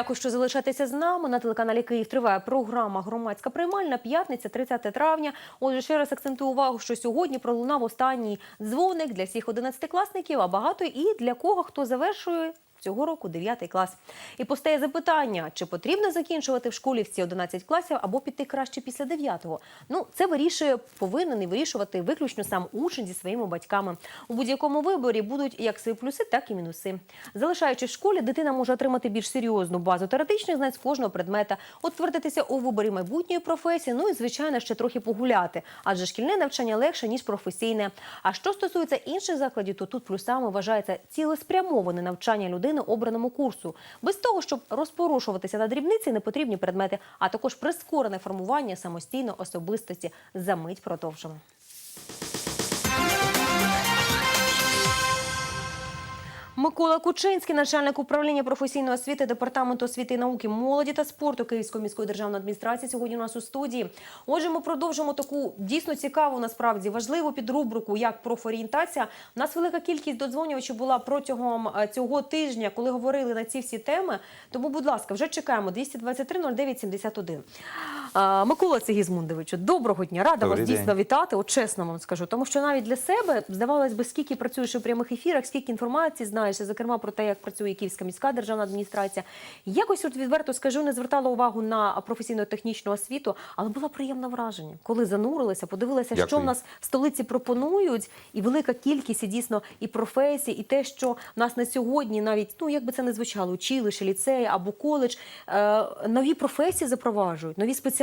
Дякую, що залишаєтеся з нами. На телеканалі Київ триває програма Громадська приймальна п'ятниця, 30 травня. Отже, ще раз акцентую увагу, що сьогодні пролунав останній дзвоник для всіх 11-класників, а багато і для кого хто завершує. Цього року 9 клас. І постає запитання, чи потрібно закінчувати в школі всі 11 класів або піти краще після 9-го. Ну, це вирішує, повинен і вирішувати виключно сам учень зі своїми батьками. У будь-якому виборі будуть як свої плюси, так і мінуси. Залишаючись в школі, дитина може отримати більш серйозну базу теоретичних знань з кожного предмета, утвердитися у виборі майбутньої професії, ну і, звичайно, ще трохи погуляти, адже шкільне навчання легше, ніж професійне. А що стосується інших закладів, то тут плюсами вважається цілеспрямоване навчання людини обраному курсу, без того, щоб розпорушуватися на дрібниці непотрібні предмети, а також прискорене формування самостійної особистості. За мить продовжимо. Микола Кучинський, начальник управління професійної освіти департаменту освіти і науки, молоді та спорту Київської міської державної адміністрації. Сьогодні у нас у студії. Отже, ми продовжимо таку дійсно цікаву, насправді важливу підрубрику, як профорієнтація. У нас велика кількість додзвонювачів була протягом е, цього тижня, коли говорили на ці всі теми. Тому, будь ласка, вже чекаємо 223 09 71. Микола Сигізмундовичу, доброго дня, рада Добрий вас день. дійсно вітати. От чесно вам скажу, тому що навіть для себе здавалось би, скільки працюєш у прямих ефірах, скільки інформації знаєш, зокрема про те, як працює Київська міська державна адміністрація. Якось от відверто скажу, не звертала увагу на професійно-технічну освіту, але було приємне враження, коли занурилися, подивилася, що в нас в столиці пропонують, і велика кількість і дійсно і професій, і те, що в нас на сьогодні навіть ну як би це не звучало, училище, ліцей або коледж, е, нові професії запроваджують, нові спеціальності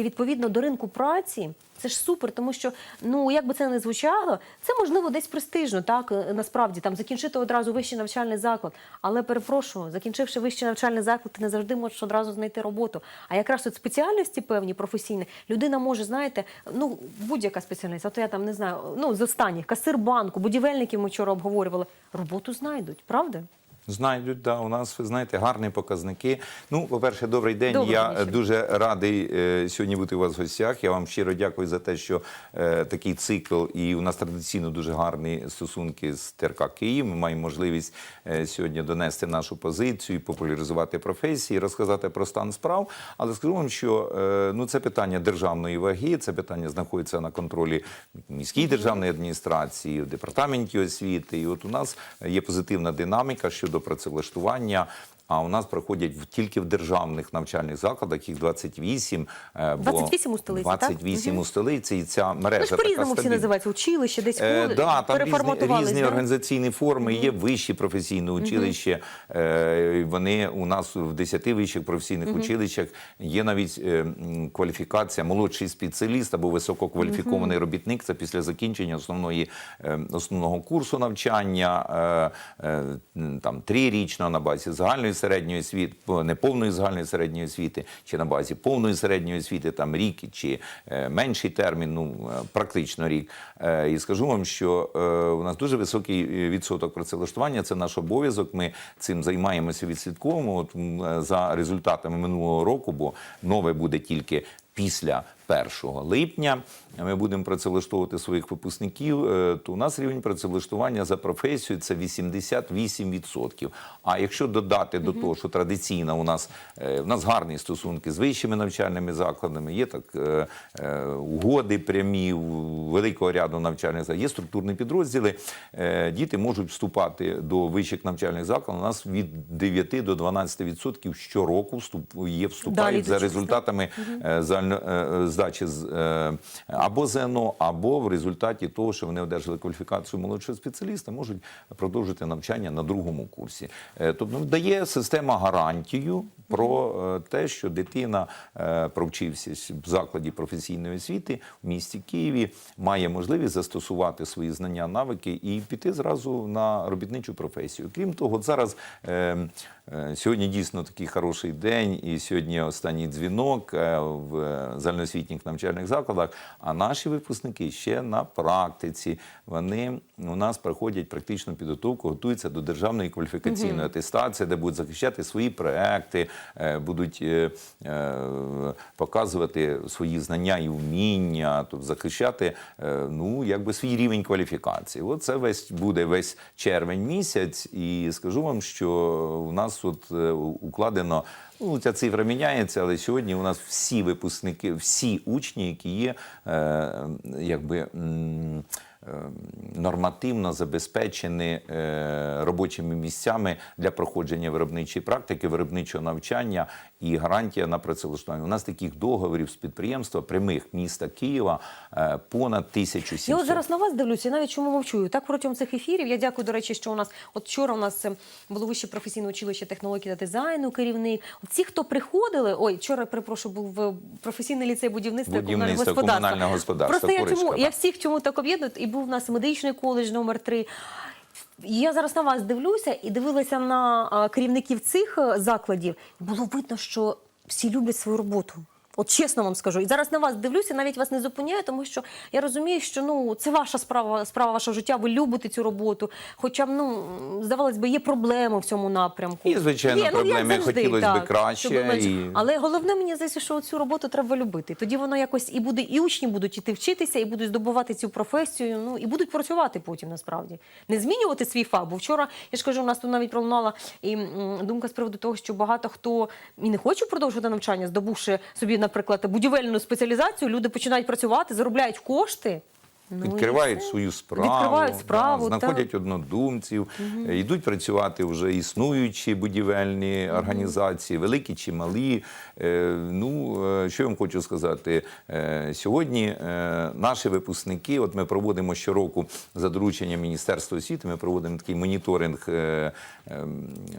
відповідно до ринку праці. Це ж супер, тому що ну як би це не звучало, це можливо десь престижно, так е, насправді там закінчити одразу вищий навчальний заклад. Але перепрошую, закінчивши вищий навчальний заклад, ти не завжди можеш одразу знайти роботу. А якраз от спеціальності певні професійні людина може, знаєте, ну будь-яка спеціальність, а то я там не знаю, ну з останніх касир банку, будівельників ми вчора обговорювали. Роботу знайдуть, правда? Знайдуть, да, у нас, ви знаєте, гарні показники. Ну, по-перше, добрий день. Доброго я вечора. дуже радий е, сьогодні бути у вас в гостях. Я вам щиро дякую за те, що е, такий цикл, і у нас традиційно дуже гарні стосунки з ТРК Київ. Ми маємо можливість е, сьогодні донести нашу позицію, популяризувати професії, розказати про стан справ. Але скажу вам, що е, ну, це питання державної ваги, це питання знаходиться на контролі міській державної адміністрації, в департаменті освіти. І от у нас є позитивна динаміка щодо працевлаштування. А у нас проходять в- тільки в державних навчальних закладах, їх 28. е, бо 28 у столиці, так? у столиці, і ця мережа Ну по-різному всі називаються училище, десь Е, да, там різні, різні да? організаційні форми. Є вищі професійні училища. Е, вони у нас в 10 вищих професійних училищах є навіть е, кваліфікація молодший спеціаліст або висококваліфікований робітник. Це після закінчення основної е, основного курсу навчання, е, е, там трирічного на базі загальної середньої освіти, по- неповної загальної середньої освіти, чи на базі повної середньої освіти, там рік чи е, менший термін, ну е, практично рік. Е, І скажу вам, що у нас дуже високий відсоток працевлаштування. Це наш обов'язок. Ми цим займаємося, відслідковуємо. От за результатами минулого року, бо нове буде тільки після 1 липня. Ми будемо працевлаштовувати своїх випускників. е, То у нас рівень працевлаштування за професією це 88%. А якщо додати до того, що традиційно у нас е, у нас гарні стосунки з вищими навчальними закладами, є так е, угоди прямі великого ряду навчальних закладів, є структурні підрозділи. Діти можуть вступати до вищих навчальних закладів. У нас від 9 до 12% щороку вступ є вступають за йдуть, результатами е, загально- е, здачі з е, або ЗНО, або в результаті того, що вони одержали кваліфікацію молодшого спеціаліста, можуть продовжити навчання на другому курсі. Е, Тобто дає система гарантію про е, те, що дитина, е, провчився в закладі професійної освіти в місті Києві, має можливість застосувати свої знання, навики і піти зразу на робітничу професію. Крім того, зараз е, е, сьогодні дійсно такий хороший день, і сьогодні останній дзвінок е, в е, загальноосвітніх навчальних закладах. А наші випускники ще на практиці. Вони у нас проходять практичну підготовку, готуються до державної кваліфікаційної атестації, де будуть захищати свої проекти, е, будуть е, е, показувати свої знання і вміння, тобто захищати е, ну, якби свій рівень кваліфікації. От це весь буде весь червень місяць, і скажу вам, що у нас нас от е, укладено. Ну, ця цифра міняється, але сьогодні у нас всі випускники, всі учні, які є, е, якби. е, Нормативно забезпечені е, робочими місцями для проходження виробничої практики, виробничого навчання і гарантія на працевлаштування. У нас таких договорів з підприємства прямих міста Києва е, понад 1700. Я от зараз на вас дивлюся, і навіть чому мовчую. Так протягом цих ефірів. Я дякую, до речі, що у нас от вчора у нас було вище професійне училище технології та дизайну, керівник. Ці, хто приходили, ой, вчора перепрошую, був е, професійний ліцей будівництва комунального Будівництва господарства. комунального господарства, Просто я чому я всіх чому так об'єдную, і був у нас медичний коледж номер 3 Я зараз на вас дивлюся і дивилася на керівників цих е, закладів. Було видно, що всі люблять свою роботу. От чесно вам скажу. І зараз на вас дивлюся, навіть вас не зупиняю, тому що я розумію, що ну це ваша справа, справа вашого життя. Ви любите цю роботу. Хоча б ну здавалось би, є проблеми в цьому напрямку. Є, звичайно, ну, як проблеми, хотілося би краще, щоб менше. і- Але головне мені здається, що цю роботу треба любити. Тоді воно якось і буде, і учні будуть іти вчитися, і будуть здобувати цю професію. Ну і будуть працювати потім насправді. Не змінювати свій фах. Бо вчора я ж кажу, у нас тут навіть пролунала і думка з приводу того, що багато хто і не хоче продовжувати навчання, здобувши собі, наприклад, будівельну спеціалізацію, люди починають працювати, заробляють кошти. Ну, відкривають свою справу, Відкривають справу, да, знаходять однодумців, е, йдуть працювати вже існуючі будівельні організації, великі чи малі. Е, Ну, е, що я вам хочу сказати? Е, Сьогодні е, наші випускники, от ми проводимо щороку за дорученням Міністерства освіти, ми проводимо такий моніторинг е, ем, е,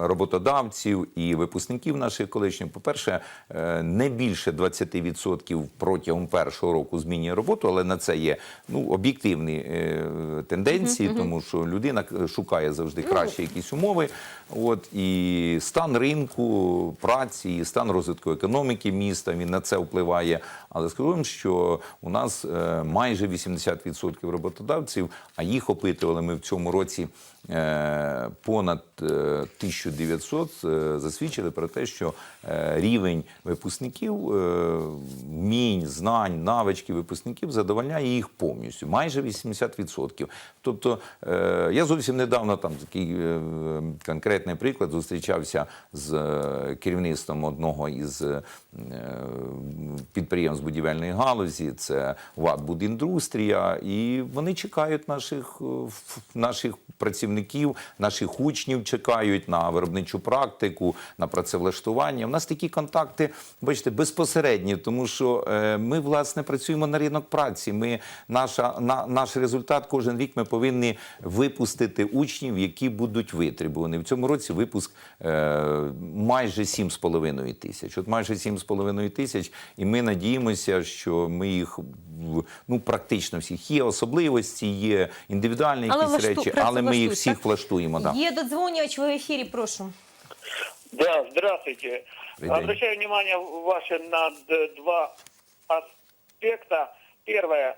роботодавців і випускників наших колишніх. По-перше, е, не більше 20% протягом першого року змінює роботу, але на це є ну, об'єктивні е, тенденції, тому що людина к- шукає завжди кращі якісь умови. От, і стан ринку праці, і стан розвитку економіки міста, він на це впливає. Але скажу вам, що у нас е, майже 80% роботодавців, а їх опитували ми в цьому році е, понад е, 1900, е, засвідчили про те, що е, рівень випускників, е, вмінь, знань, навички випускників задовольняє їх повністю, майже 80%. Тобто я зовсім недавно там такий конкретний приклад зустрічався з керівництвом одного із підприємств будівельної галузі, це ВАД «Будіндрустрія», і вони чекають наших, наших працівників, наших учнів чекають на виробничу практику, на працевлаштування. У нас такі контакти, бачите, безпосередні, тому що е, ми, власне, працюємо на ринок праці. Ми, наша, на, наш результат кожен рік ми повинні випустити учнів, які будуть витребувані. В цьому році випуск е, майже 7,5 тисяч. От майже 7,5 тисяч, і ми надіємося, що ми їх ну, практично всіх є особливості, є індивідуальні Але якісь влашту- речі, але ми їх всіх так? влаштуємо. Да. Є додзвонювач ви в ефірі, прошу. Да, здравствуйте. Обращаю внимание ваше на два аспекта. Первое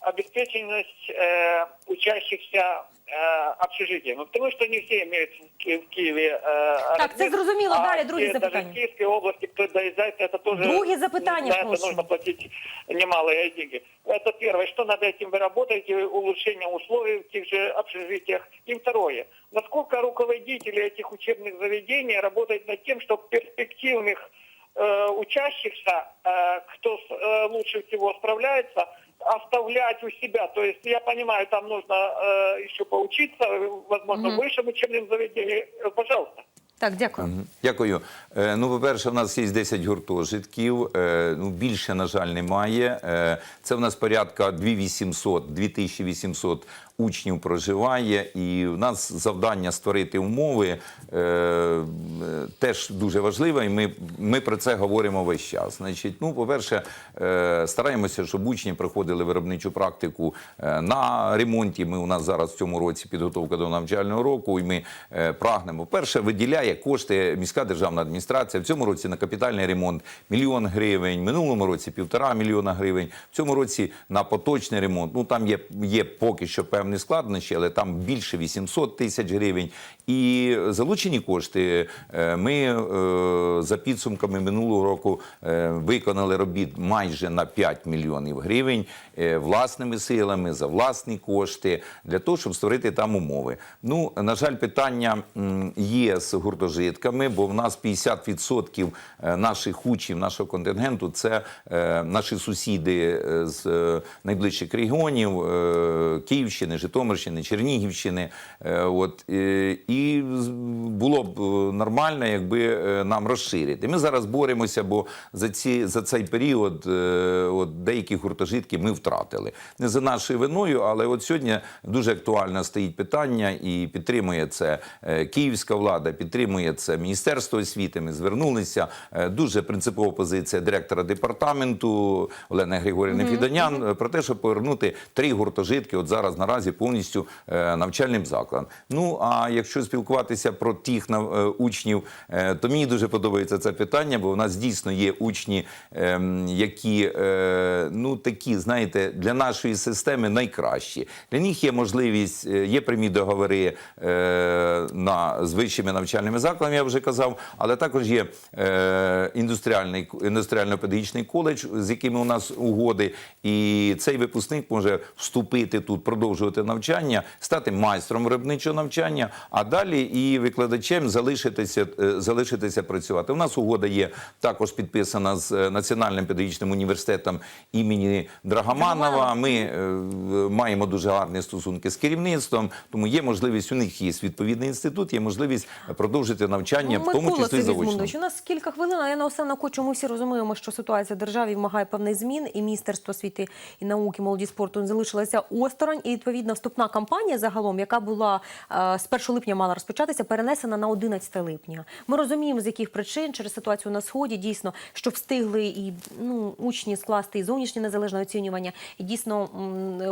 обеспеченность э, учащихся э, общежитием. Ну, Потому что не все имеют в, Ки- в Киеве э, Так, це зрозуміло. а Далі, друге запитання. Даже в Киевской области, доезжает, это тоже... Друге запитання, прошу. нужно платить немалые деньги. Это первое. Что над этим вы работаете? Улучшение условий в тех же общежитиях. И второе. Насколько руководители этих учебных заведений работают над тем, чтобы перспективных э, учащихся, э, кто э, лучше всего справляется, оставлять у себя. То есть, я понимаю, там нужно э, еще поучиться, э, возможно, в высшем учебном заведении. Э, Пожалуйста. Так, дякую. Мгм. Дякую. Е, Ну, по-перше, в нас є 10 гуртожитків. Е, Ну, більше, на жаль, немає. Е, Це в нас порядка 2800, 2800 учнів проживає. І в нас завдання створити умови е, е, теж дуже важливе, і ми, ми про це говоримо весь час. Значить, ну, по-перше, е, стараємося, щоб учні проходили виробничу практику е, на ремонті. Ми у нас зараз в цьому році підготовка до навчального року, і ми е, прагнемо. Перше, виділяє кошти міська державна адміністрація. В цьому році на капітальний ремонт мільйон гривень, минулому році півтора мільйона гривень. В цьому році на поточний ремонт. Ну там є, є поки що певні складнощі, але там більше 800 тисяч гривень. І залучені кошти е, ми за підсумками минулого року виконали робіт майже на 5 мільйонів гривень власними силами за власні кошти для того, щоб створити там умови. Ну на жаль, питання є з гуртожитками, бо в нас 50% наших учнів, нашого контингенту це е, наші сусіди е, з е, найближчих регіонів е, Київщини, Житомирщини, Чернігівщини. Е, От е, і було б е, нормально, якби е, нам розширити. Ми зараз боремося, бо за ці за цей період е, от деякі гуртожитки ми втратили. Не за нашою виною, але от сьогодні дуже актуально стоїть питання і підтримує це е, київська влада, підтримує це Міністерство освіти. Ми звернулися. Е, Дуже принципова позиція директора департаменту Олени Григорівни Фідонян е, про те, щоб повернути три гуртожитки. От зараз наразі повністю е, навчальним закладом. Ну а якщо спілкуватися про тих учнів, то мені дуже подобається це питання, бо у нас дійсно є учні, ем, які ну такі, знаєте, для нашої системи найкращі. Для них є можливість, е, є прямі договори е, на з вищими навчальними закладами, я вже казав, але також є е, індустріальний індустріально-педагогічний коледж, з якими у нас угоди, і цей випускник може вступити тут, продовжувати навчання, стати майстром виробничого навчання, а далі і викладачем залишитися, е, залишитися працювати. У нас угода є також підписана з е, Національним педагогічним університетом імені Драгоманова. Ми е, маємо дуже гарні стосунки з керівництвом, тому є можливість у них є відповідний інститут, є можливість продовжити навчання, в тому числі заочно. У нас кілька хвилин, а я наостанок хочу, ми всі розуміємо, що ситуація в державі вимагає певних змін, і Міністерство освіти і науки, молоді спорту залишилося осторонь. І відповідно вступна кампанія загалом, яка була е, з 1 липня мала розпочатися, перенесена на 11 липня. Ми розуміємо, з яких причин через ситуацію на сході дійсно, що встигли і ну учні скласти і зовнішнє незалежне оцінювання, і дійсно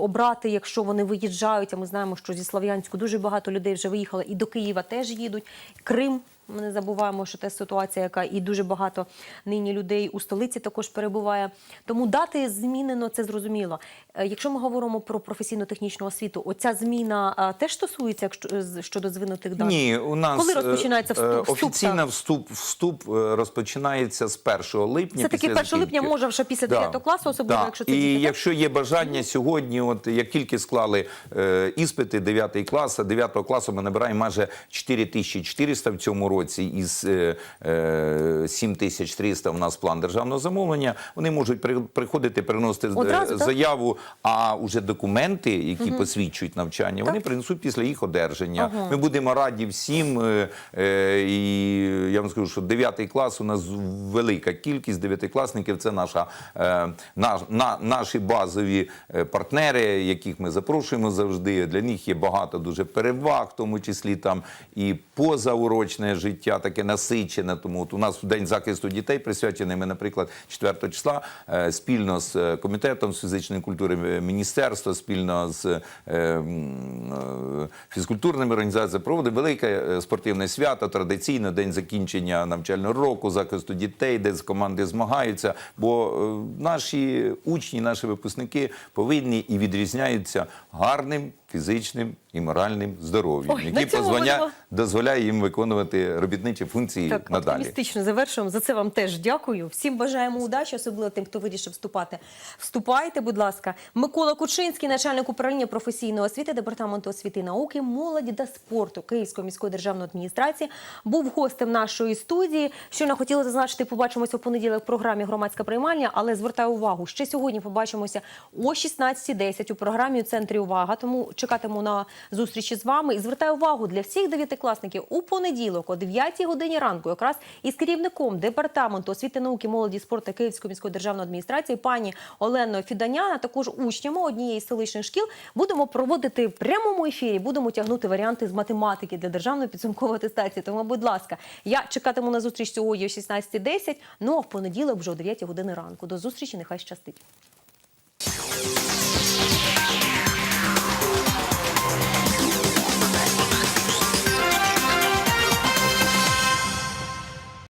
обрати, якщо вони виїжджають. А ми знаємо, що зі Слов'янську дуже багато людей вже виїхали, і до Києва теж їдуть. Крим. Ми не забуваємо, що це ситуація, яка і дуже багато нині людей у столиці також перебуває. Тому дати змінено це зрозуміло. Е, Якщо ми говоримо про професійно-технічну освіту, оця зміна е, теж стосується якщо- щодо звинутих дат? Ні, у нас Коли розпочинається е, е, вступ? Офіційно вступ, вступ е, розпочинається з 1 липня. Це таки після 1 липня може вже після 9 класу, особливо Да. якщо це і діти, так? якщо є бажання сьогодні, от як тільки склали е, іспити 9 клас, 9 класу ми набираємо майже 4400 в цьому році із е, е, 7300 у нас план державного замовлення. Вони можуть при, приходити, приносити е, Одразу, так? заяву, а уже документи, які посвідчують навчання, вони принесуть після їх одержання. Ага. Ми будемо раді всім. е, е, І я вам скажу, що 9 клас у нас велика кількість дев'ятикласників. Це наша е, наш, на, наші базові е, партнери, яких ми запрошуємо завжди. Для них є багато дуже переваг, в тому числі там і позаурочне життя, таке насичене. Тому от у нас в день захисту дітей присвячений ми, наприклад, 4 числа е, спільно з е, комітетом з фізичної культури е, міністерства, спільно з фізкультурними організаціями проводимо велике спортивне свято, традиційно день закінчення навчального року, захисту дітей, де з команди змагаються. Бо наші учні, наші випускники повинні і відрізняються гарним фізичним і моральним здоров'ям, які цьому позволя- дозволяє їм виконувати робітничі функції Так, надалі. оптимістично завершуємо. За це вам теж дякую. Всім бажаємо удачі, особливо тим, хто вирішив вступати. Вступайте, будь ласка. Микола Кучинський, начальник управління професійної освіти департаменту освіти і науки, молоді та спорту Київської міської державної адміністрації, був гостем нашої студії. Щойно хотіла зазначити, побачимося у понеділок в програмі Громадська приймальня, але звертаю увагу, ще сьогодні побачимося о 16.10 у програмі у центрі Увага. Тому чекатиму на зустрічі з вами і звертаю увагу для всіх дев'ятикласників у понеділок о 9 годині ранку, якраз із керівником департаменту освіти, науки, молоді, спорту Київської міської державної адміністрації пані Оленою Фіданян, а також учнями однієї з селищних шкіл будемо проводити в прямому ефірі. Будемо тягнути варіанти з математики для державної підсумкової атестації. Тому, будь ласка, я чекатиму на зустріч сьогодні о 16.10, Ну а в понеділок вже о 9 години ранку. До зустрічі, нехай щастить.